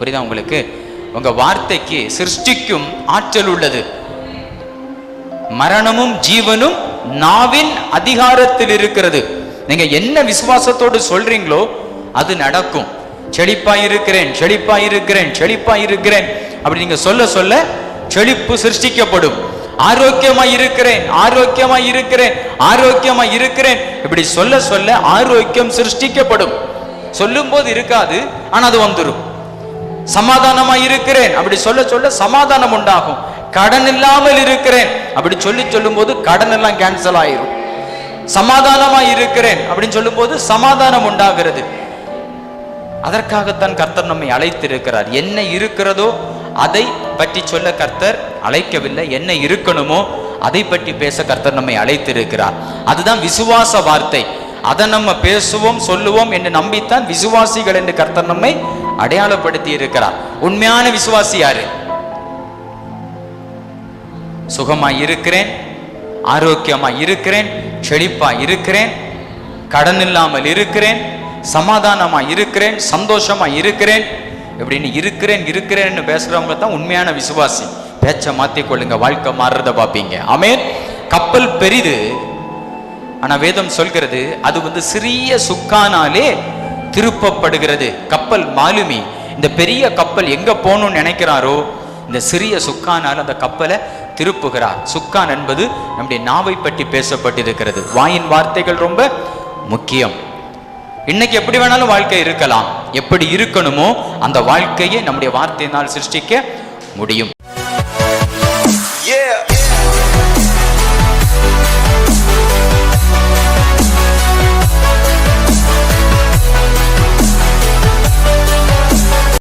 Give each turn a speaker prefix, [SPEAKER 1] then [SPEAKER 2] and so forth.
[SPEAKER 1] புரியுதா உங்களுக்கு? உங்க வார்த்தைக்கு சிருஷ்டிக்கும் ஆற்றல் உள்ளது. மரணமும் ஜீவனும் நாவின் அதிகாரத்தில் இருக்கிறது. நீங்க என்ன விசுவாசத்தோடு சொல்றீங்களோ அது நடக்கும். செழிப்பாய் இருக்கிறேன் செழிப்பாய் இருக்கிறேன் செழிப்பாய் இருக்கிறேன். அப்படி நீங்க சொல்ல சொல்ல செழிப்பு சிருஷ்டிக்கப்படும். ஆரோக்கியமாய் இருக்கிறேன் ஆரோக்கியமாய் இருக்கிறேன் ஆரோக்கியமாய் இருக்கிறேன். இப்படி சொல்ல சொல்ல ஆரோக்கியம் சிருஷ்டிக்கப்படும். சொல்லும்போது இருக்காது ஆனா அது வந்துடும் சமாதானமா இருக்கிறேன். அப்படி சொல்ல சொல்ல சமாதானம் உண்டாகும். கடன் இல்லாமல் இருக்கிறேன். அப்படி சொல்லி சொல்லும் போது கடன் எல்லாம் கேன்சல் ஆயிரும். சமாதானமா இருக்கிறேன். அப்படின்னு சொல்லும் போது சமாதானம் உண்டாகிறது. அதற்காகத்தான் கர்த்தர் நம்மை அழைத்திருக்கிறார். என்ன இருக்கிறதோ அதை பற்றி சொல்ல கர்த்தர் அழைக்கவில்லை. என்ன இருக்கணுமோ அதை பற்றி பேச கர்த்தர் நம்மை அழைத்திருக்கிறார். அதுதான் விசுவாச வார்த்தை. அதை நம்ம பேசுவோம் சொல்லுவோம் என்று நம்பித்தான் விசுவாசிகள் என்று கர்த்தர் நம்மை அடையாளப்படுத்தி இருக்கிறார் உண்மையான விசுவாசி யாரு? சுகமா இருக்கிறேன் ஆரோக்கியமா இருக்கிறேன் செழிப்பா இருக்கிறேன் கடன் இல்லாமல் இருக்கிறேன் சமாதானமா இருக்கிறேன் சந்தோஷமா இருக்கிறேன். இப்படின்னு இருக்கிறேன் இருக்கிறேன்னு பேசுறவங்க தான் உண்மையான விசுவாசி. பேச்சை மாத்திக் கொள்ளுங்க வாழ்க்கை மாறுறத பார்ப்பீங்க. ஆமேன். கப்பல் பெரிது. ஆனா வேதம் சொல்கிறது அது வந்து சிறிய சுக்கானாலே திருப்பப்படுகிறது. கப்பல் மாலுமி. இந்த பெரிய கப்பல் எங்க போகணும்னு நினைக்கிறாரோ இந்த சிறிய சுக்கானால் அந்த கப்பலை திருப்புகிறார். சுக்கான் என்பது நம்முடைய நாவை பற்றி பேசப்பட்டிருக்கிறது. வாயின் வார்த்தைகள் ரொம்ப முக்கியம். இன்னைக்கு எப்படி வேணாலும் வாழ்க்கை இருக்கலாம். எப்படி இருக்கணுமோ அந்த வாழ்க்கையை நம்முடைய வார்த்தையினால் சிருஷ்டிக்க முடியும்.